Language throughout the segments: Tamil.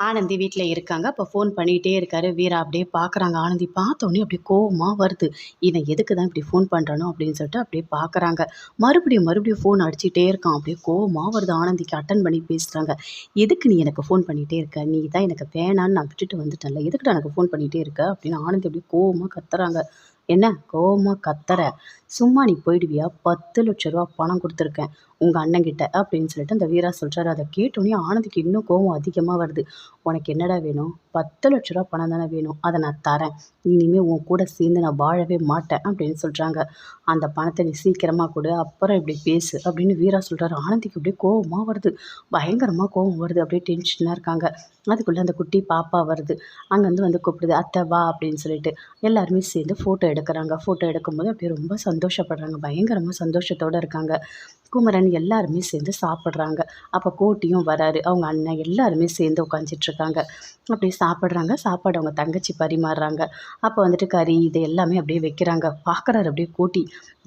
ஆனந்தி வீட்டில் இருக்காங்க. அப்போ ஃபோன் பண்ணிகிட்டே இருக்காரு. வீரா அப்படியே பார்க்குறாங்க ஆனந்தி பார்த்தோன்னே அப்படியே கோவமாக வருது. இவன் எதுக்கு தான் இப்படி ஃபோன் பண்ணுறனோ அப்படின்னு சொல்லிட்டு அப்படியே பார்க்குறாங்க மறுபடியும் மறுபடியும் ஃபோன் அடிச்சுட்டே இருக்கான். அப்படியே கோவமாக வருது. ஆனந்திக்கு அட்டன் பண்ணி பேசுகிறாங்க எதுக்கு நீ எனக்கு ஃபோன் பண்ணிகிட்டே இருக்க? நீ தான் எனக்கு வேணான்னு நான் விட்டுட்டு வந்துட்டேன்ல. எதுக்குடா எனக்கு ஃபோன் பண்ணிகிட்டே இருக்க? அப்படின்னு ஆனந்தி அப்படியே கோவமாக கத்துறாங்க. என்ன? கோவமாக கத்துற? சும்மா நீ போயிடுவியா? பத்து லட்ச ரூபா பணம் கொடுத்துருக்கேன். உங்கள் அண்ணங்கிட்ட அப்படின்னு சொல்லிட்டு அந்த வீரா சொல்கிறாரு அதை கேட்டோன்னே ஆனந்திக்கு இன்னும் கோவம் அதிகமாக வருது. உனக்கு என்னடா வேணும்? பத்து லட்ச ரூபா பணம் தானே வேணும். அதை நான் தரேன். இனிமேல் உன் கூட சேர்ந்து நான் வாழவே மாட்டேன் அப்படின்னு சொல்கிறாங்க அந்த பணத்தை நீ சீக்கிரமாக கொடு. அப்புறம் இப்படி பேசு அப்படின்னு வீரா சொல்கிறாரு ஆனந்திக்கு அப்படியே கோவமாக வருது. பயங்கரமாக கோவம் வருது. அப்படியே டென்ஷனாக இருக்காங்க. அதுக்குள்ளே அந்த குட்டி பாப்பா வருது. அங்கேருந்து வந்து கூப்பிடுது அத்தை வா அப்படின்னு சொல்லிட்டு எல்லாருமே சேர்ந்து ஃபோட்டோ எடுக்கிறாங்க. ஃபோட்டோ எடுக்கும்போது அப்படியே ரொம்ப சந்தோஷப்படுறாங்க. பயங்கரமாக சந்தோஷத்தோடு இருக்காங்க. குமரன் எல்லாருமே சேர்ந்து சாப்பிட்றாங்க. அப்போ கோட்டியும் வராரு. அவங்க அண்ணன் எல்லாருமே சேர்ந்து உட்காந்துட்ருக்காங்க அப்படியே சாப்பிட்றாங்க. சாப்பாடு அவங்க தங்கச்சி பரிமாறுறாங்க. அப்போ வந்துட்டு கறி இது எல்லாமே அப்படியே வைக்கிறாங்க. பார்க்குறாரு அப்படியே கோட்டி.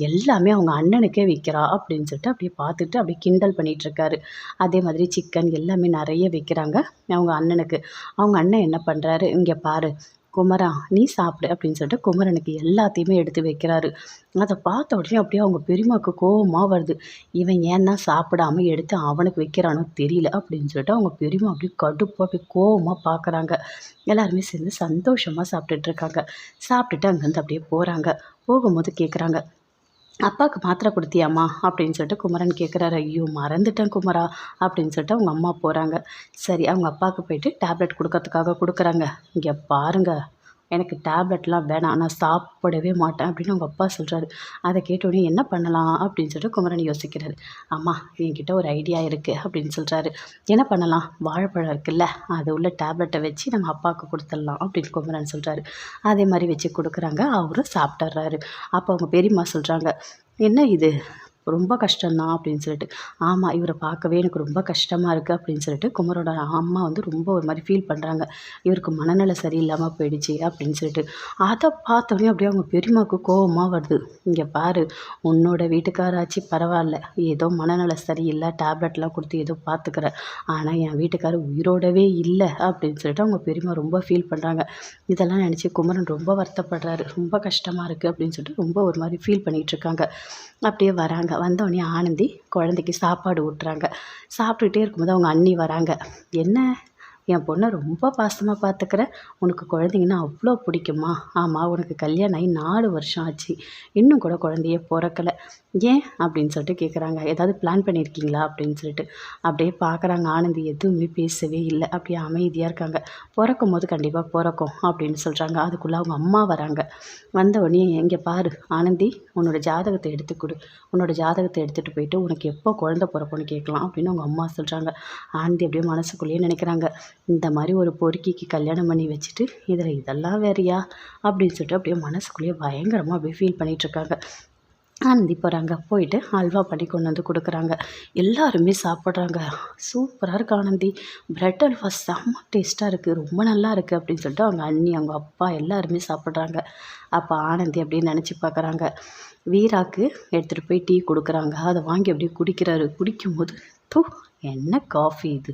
எல்லாமே அவங்க அண்ணனுக்கே வைக்கிறா அப்படின்னு சொல்லிட்டு அப்படியே பார்த்துட்டு அப்படியே கிண்டல் பண்ணிகிட்ருக்காரு அதே மாதிரி சிக்கன் எல்லாமே நிறைய வைக்கிறாங்க. அவங்க அண்ணனுக்கு. அவங்க அண்ணன் என்ன பண்ணுறாரு இங்கே பாரு. குமரா நீ சாப்பிடு அப்படின்னு சொல்லிட்டு குமரனுக்கு எல்லாத்தையுமே எடுத்து வைக்கிறாரு. அதை பார்த்த உடனே அப்படியே அவங்க பெரியம்மாவுக்கு கோபமாக வருது. இவன் ஏன்னா சாப்பிடாம எடுத்து அவனுக்கு வைக்கிறானோ தெரியல அப்படின்னு சொல்லிட்டு அவங்க பெரியம்மா அப்படியே கடுப்பாக அப்படியே கோபமாக பார்க்குறாங்க. எல்லாருமே சேர்ந்து சந்தோஷமாக சாப்பிட்டுட்டு இருக்காங்க. சாப்பிட்டுட்டு அங்கேருந்து அப்படியே போகிறாங்க போகும்போது கேட்குறாங்க அப்பாவுக்கு மாத்திரை கொடுத்தியாம்மா? அப்படின்னு சொல்லிட்டு குமரன் கேட்குறாரு ஐயோ மறந்துட்டேன் குமரா அப்படின்னு சொல்லிட்டு அவங்க அம்மா போகிறாங்க சரி அவங்க அப்பாவுக்கு போயிட்டு டேப்லெட் கொடுக்கறதுக்காக கொடுக்குறாங்க. இங்கே பாருங்கள் எனக்கு டேப்லெட்லாம் வேணாம் நான் சாப்பிடவே மாட்டேன் அப்படின்னு அவங்க அப்பா சொல்கிறாரு அதை கேட்டோடனே என்ன பண்ணலாம் அப்படின்னு சொல்லிட்டு குமரன் யோசிக்கிறாரு. அம்மா என்கிட்ட ஒரு ஐடியா இருக்குது அப்படின்னு சொல்கிறாரு என்ன பண்ணலாம்? வாழைப்பழம் இருக்குல்ல அது உள்ள டேப்லெட்டை வச்சு நம்ம அப்பாவுக்கு கொடுத்துடலாம் அப்படின்னு குமரன் சொல்கிறாரு அதே மாதிரி வச்சு கொடுக்குறாங்க அவரும் சாப்பிட்றாரு அப்போ அவங்க பெரியம்மா சொல்கிறாங்க என்ன இது? ரொம்ப கஷ்டம்தான் அப்படின்னு சொல்லிட்டு. ஆமாம் இவரை பார்க்கவே எனக்கு ரொம்ப கஷ்டமாக இருக்குது அப்படின்னு சொல்லிட்டு குமரோட அம்மா வந்து ரொம்ப ஒரு மாதிரி ஃபீல் பண்ணுறாங்க இவருக்கு மனநிலை சரியில்லாமல் போயிடுச்சு அப்படின்னு சொல்லிட்டு. அதை பார்த்தோன்னே அப்படியே அவங்க பெரியம்மாவுக்கு கோபமாக வருது. இங்கே பாரு உன்னோட வீட்டுக்காராச்சு பரவாயில்ல. ஏதோ மனநிலை சரியில்லை டேப்லெட்லாம் கொடுத்து ஏதோ பார்த்துக்கிற. ஆனால் என் வீட்டுக்காரர் உயிரோடவே இல்லை அப்படின்னு சொல்லிட்டு அவங்க பெரியம்மா ரொம்ப ஃபீல் பண்ணுறாங்க இதெல்லாம் நினச்சி குமரன் ரொம்ப வருத்தப்படுறாரு. ரொம்ப கஷ்டமாக இருக்குது அப்படின்னு சொல்லிட்டு ரொம்ப ஒரு மாதிரி ஃபீல் பண்ணிகிட்ருக்காங்க அப்படியே வராங்க. வந்தோடனே ஆனந்தி குழந்தைக்கு சாப்பாடு ஊட்டுறாங்க. சாப்பிட்டுக்கிட்டே இருக்கும்போது அவங்க அண்ணி வராங்க. என்ன? என் பொண்ணை ரொம்ப பாசமாக பார்த்துக்கிறேன் உனக்கு குழந்தைங்கன்னா அவ்வளோ பிடிக்குமா? ஆமாம் உனக்கு கல்யாணம் ஆகி நாலு வருஷம் ஆச்சு. இன்னும் கூட குழந்தையே பிறக்கலை. ஏன்? அப்படின்னு சொல்லிட்டு கேட்குறாங்க ஏதாவது பிளான் பண்ணியிருக்கீங்களா அப்படின்னு சொல்லிட்டு. அப்படியே பார்க்குறாங்க ஆனந்தி எதுவுமே பேசவே இல்லை. அப்படியே அமைதியாக இருக்காங்க. பிறக்கும் போது கண்டிப்பாக பிறக்கும் அப்படின்னு சொல்கிறாங்க அதுக்குள்ளே அவங்க அம்மா வராங்க. வந்த உடனே எங்கே பாரு ஆனந்தி உன்னோட ஜாதகத்தை எடுத்து கொடு. உன்னோட ஜாதகத்தை எடுத்துகிட்டு போயிட்டு உனக்கு எப்போ குழந்த பிறக்கும்னு கேட்கலாம். அப்படின்னு அவங்க அம்மா சொல்கிறாங்க ஆனந்தி அப்படியே மனசுக்குள்ளேயே நினைக்கிறாங்க. இந்த மாதிரி ஒரு பொறுக்கிக்கு கல்யாணம் பண்ணி வச்சுட்டு இதில் இதெல்லாம் வேறையா? அப்படின்னு சொல்லிட்டு அப்படியே மனசுக்குள்ளேயே பயங்கரமாக அப்படியே ஃபீல் பண்ணிகிட்ருக்காங்க ஆனந்தி போகிறாங்க போயிட்டு அல்வா பண்ணி கொண்டு வந்து கொடுக்குறாங்க. எல்லாருமே சாப்பிட்றாங்க. சூப்பராக இருக்குது ஆனந்தி. பிரெட் அல்வா செம்ம டேஸ்ட்டாக இருக்குது ரொம்ப நல்லா இருக்குது அப்படின்னு சொல்லிட்டு அவங்க அண்ணி அவங்க அப்பா எல்லாருமே சாப்பிட்றாங்க. அப்போ ஆனந்தி அப்படின்னு நினச்சி பார்க்குறாங்க வீராக்கு எடுத்துகிட்டு போய் டீ கொடுக்குறாங்க. அதை வாங்கி அப்படியே குடிக்கிறாரு. குடிக்கும்போது தூ என்ன காஃபி இது?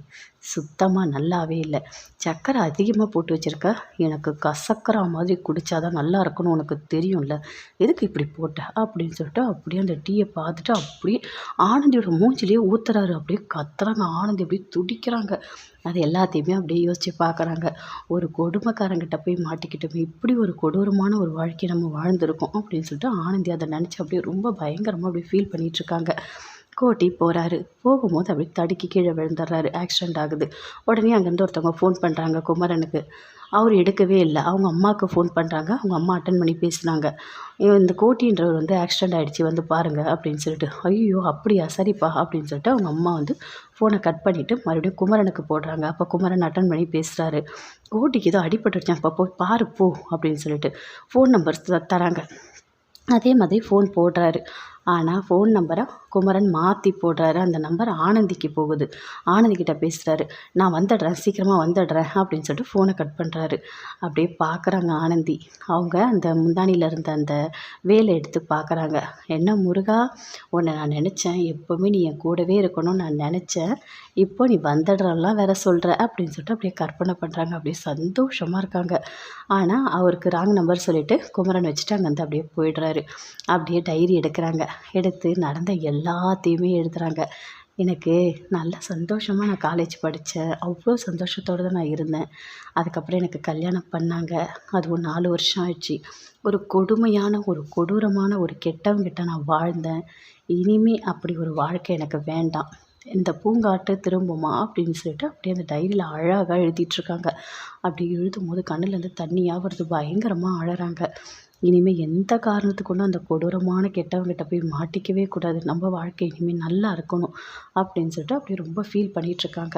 சுத்தமாக நல்லாவே இல்லை. சர்க்கரை அதிகமாக போட்டு வச்சுருக்க. எனக்கு கசக்கரா மாதிரி குடித்தா தான் நல்லா இருக்குன்னு உனக்கு தெரியும்ல. எதுக்கு இப்படி போட்ட? அப்படின்னு சொல்லிட்டு அப்படியே அந்த டீயை பார்த்துட்டு அப்படியே ஆனந்தியோட மூஞ்சிலேயே ஊற்றுறாரு அப்படியே கத்துறாங்க. ஆனந்தி அப்படியே துடிக்கிறாங்க. அது எல்லாத்தையுமே அப்படியே யோசித்து பார்க்குறாங்க. ஒரு கொடுமைக்காரங்கிட்ட போய் மாட்டிக்கிட்டோமே இப்படி ஒரு கொடூரமான ஒரு வாழ்க்கையை நம்ம வாழ்ந்திருக்கோம் அப்படின்னு சொல்லிட்டு ஆனந்தி அதை நினச்சி அப்படியே ரொம்ப பயங்கரமாக அப்படியே ஃபீல் பண்ணிகிட்ருக்காங்க கோட்டி போகிறாரு போகும்போது அப்படி தடுக்கி கீழே விழுந்துடுறாரு. ஆக்சிடெண்ட் ஆகுது. உடனே அங்கேருந்து ஒருத்தவங்க ஃபோன் பண்ணுறாங்க குமரனுக்கு. அவர் எடுக்கவே இல்லை. அவங்க அம்மாவுக்கு ஃபோன் பண்ணுறாங்க அவங்க அம்மா அட்டன் பண்ணி பேசுனாங்க. இந்த கோட்டின்றவர் வந்து ஆக்சிடெண்ட் ஆகிடுச்சி வந்து பாருங்கள் அப்படின்னு சொல்லிட்டு ஐயோ அப்படியா? சரிப்பா அப்படின்னு சொல்லிட்டு அவங்க அம்மா வந்து ஃபோனை கட் பண்ணிவிட்டு மறுபடியும் குமரனுக்கு போடுறாங்க. அப்போ குமரன் அட்டன் பண்ணி பேசுகிறாரு கோட்டிக்கு ஏதோ அடிபட்டுருச்சேன் அப்போ போய் பாரு போ அப்படின்னு சொல்லிட்டு ஃபோன் நம்பர் தராங்க. அதே மாதிரி ஃபோன் போடுறாரு. ஆனால் ஃபோன் நம்பரை குமரன் மாற்றி போடுறாரு. அந்த நம்பர் ஆனந்திக்கு போகுது. ஆனந்திக்கிட்ட பேசுகிறாரு நான் வந்துடுறேன் சீக்கிரமாக வந்துடுறேன் அப்படின்னு சொல்லிட்டு ஃபோனை கட் பண்ணுறாரு அப்படியே பார்க்குறாங்க ஆனந்தி. அவங்க அந்த முந்தானியில் இருந்த அந்த வேலை எடுத்து பார்க்குறாங்க என்ன முருகா உன்னை நான் நினச்சேன். எப்போவுமே நீ என் கூடவே இருக்கணும்னு நான் நினச்சேன். இப்போ நீ வந்துடுறலாம் வேற சொல்கிற அப்படின்னு சொல்லிட்டு அப்படியே கற்பனை பண்ணுறாங்க அப்படியே சந்தோஷமாக இருக்காங்க. ஆனால் அவருக்கு ராங் நம்பர் சொல்லிவிட்டு குமரன் வச்சுட்டு அங்கேருந்து அப்படியே போயிடுறாரு. அப்படியே டைரி எடுக்கிறாங்க. எடுத்து நடந்த எல்லாத்தையுமே எழுதுகிறாங்க எனக்கு நல்ல சந்தோஷமாக நான் காலேஜ் படித்தேன் அவ்வளோ சந்தோஷத்தோடு தான் நான் இருந்தேன். அதுக்கப்புறம் எனக்கு கல்யாணம் பண்ணாங்க. அதுவும் நாலு வருஷம் ஆயிடுச்சு. ஒரு கொடுமையான ஒரு கொடூரமான ஒரு கெட்டவங்கிட்ட நான் வாழ்ந்தேன். இனிமே அப்படி ஒரு வாழ்க்கை எனக்கு வேண்டாம். இந்த பூங்காட்டு திரும்புமா அப்படின்னு சொல்லிட்டு அப்படியே அந்த டைரியில் அழகாக எழுதிட்டுருக்காங்க அப்படி எழுதும் போது கண்ணுலேருந்து தண்ணியாக வருது பயங்கரமாக அழகிறாங்க இனிமேல் எந்த காரணத்துக்கு கொண்டும் அந்த கொடூரமான கெட்டவங்கிட்ட போய் மாட்டிக்கவே கூடாது. நம்ம வாழ்க்கை இனிமேல் நல்லா இருக்கணும் அப்படின்னு சொல்லிட்டு அப்படியே ரொம்ப ஃபீல் பண்ணிகிட்ருக்காங்க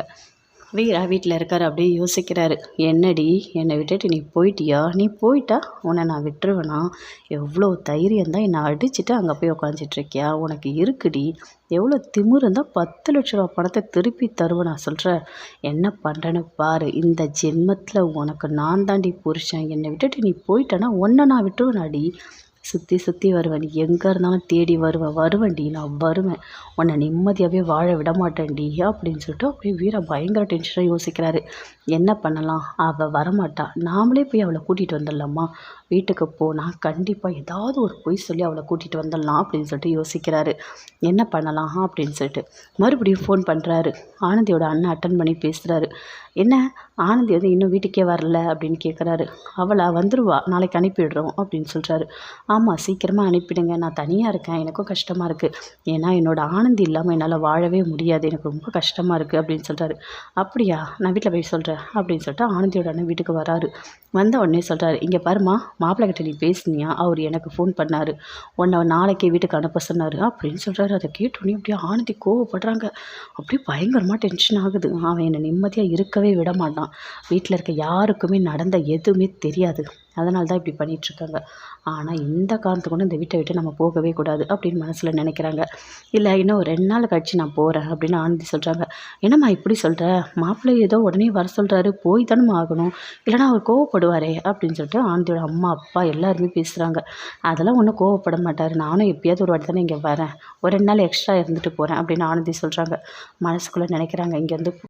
வீரா வீட்டில் இருக்கார் அப்படியே யோசிக்கிறாரு. என்னடி என்னை விட்டுட்டு நீ போயிட்டியா? நீ போயிட்டா? உன்னை நான் விட்டுருவேனா? எவ்வளோ தைரியம் தான் என்னை அடிச்சுட்டு அங்கே போய் உக்காந்துட்ருக்கியா உனக்கு இருக்குடி. எவ்வளோ திமிரு இருந்தால் பத்து லட்ச ரூபா பணத்தை திருப்பி தருவேன் நான் சொல்கிறேன் என்ன பண்ணுறேன்னு பாரு. இந்த ஜென்மத்தில் உனக்கு நான் தாண்டி புருஷன். என்னை விட்டுட்டு நீ போயிட்டேன்னா உன்னை நான் விட்டுருவேனாடி. சுற்றி சுற்றி வருவேன். நீ எங்கே இருந்தாலும் தேடி வருவேன் வருவேன்டி நான் வருவேன். உன்னை நிம்மதியாகவே வாழ விட மாட்டேன்டி அப்படின்னு சொல்லிட்டு அப்படியே வீரா பயங்கர டென்ஷனாக யோசிக்கிறாரு. என்ன பண்ணலாம்? அவள் வரமாட்டா. நாமளே போய் அவளை கூட்டிகிட்டு வந்துடலாமா? வீட்டுக்கு போனால் கண்டிப்பாக ஏதாவது ஒரு பொய் சொல்லி அவளை கூட்டிகிட்டு வந்துடலாம் அப்படின்னு சொல்லிட்டு யோசிக்கிறாரு. என்ன பண்ணலாம்? அப்படின்னு சொல்லிட்டு மறுபடியும் ஃபோன் பண்ணுறாரு ஆனந்தியோட அண்ணன் அட்டன் பண்ணி பேசுகிறாரு என்ன? ஆனந்தி வந்து இன்னும் வீட்டுக்கே வரல அப்படின்னு கேட்குறாரு அவளை வந்துடுவா நாளைக்கு அனுப்பிடுறோம் அப்படின்னு சொல்கிறாரு ஆமாம் சீக்கிரமாக அனுப்பிடுங்க. நான் தனியாக இருக்கேன். எனக்கும் கஷ்டமாக இருக்குது ஏன்னா என்னோடய ஆனந்தி இல்லாமல் என்னால் வாழவே முடியாது. எனக்கு ரொம்ப கஷ்டமாக இருக்குது அப்படின்னு சொல்கிறாரு அப்படியா? நான் வீட்டில் போய் சொல்கிறேன் அப்படின்னு சொல்லிட்டு ஆனந்தியோட அண்ணன் வீட்டுக்கு வராரு. வந்த உடனே சொல்கிறாரு இங்கே பாருமா மாப்பிள்ளை கிட்ட நீ பேசுனியா? அவர் எனக்கு ஃபோன் பண்ணார். உன்னை நாளைக்கே வீட்டுக்கு அனுப்ப சொன்னார். அப்படின்னு சொல்கிறாரு அதை கேட்டோன்னே அப்படியே ஆனந்தி கோவப்படுறாங்க. அப்படியே பயங்கரமாக டென்ஷன் ஆகுது. அவன் என்னை நிம்மதியாக இருக்கவே விட மாட்டான். வீட்டில் இருக்க யாருக்குமே நடந்த எதுவுமே தெரியாது. அதனால தான் இப்படி பண்ணிகிட்ருக்காங்க ஆனால் இந்த காரணத்துக்கு கொண்டு இந்த வீட்டை விட்டு நம்ம போகவே கூடாது அப்படின்னு மனசில் நினைக்கிறாங்க. இல்லை இன்னும் ஒரு ரெண்டு நாள் கழிச்சு நான் போகிறேன் அப்படின்னு ஆனந்தி சொல்கிறாங்க என்னம்மா இப்படி சொல்கிற மாப்பிள்ளை ஏதோ உடனே வர சொல்கிறாரு போய் தானே ஆகணும். இல்லைனா அவர் கோவப்படுவாரே அப்படின்னு சொல்லிட்டு ஆனந்தியோட அம்மா அப்பா எல்லாருமே பேசுகிறாங்க அதெல்லாம் ஒன்றும் கோவப்பட மாட்டார். நானும் எப்பயாவது ஒரு வாட்டி தானே இங்கே வரேன். ஒரு ரெண்டு நாள் எக்ஸ்ட்ரா இருந்துட்டு போகிறேன் அப்படின்னு ஆனந்தி சொல்கிறாங்க மனசுக்குள்ளே நினைக்கிறாங்க. இங்கேருந்து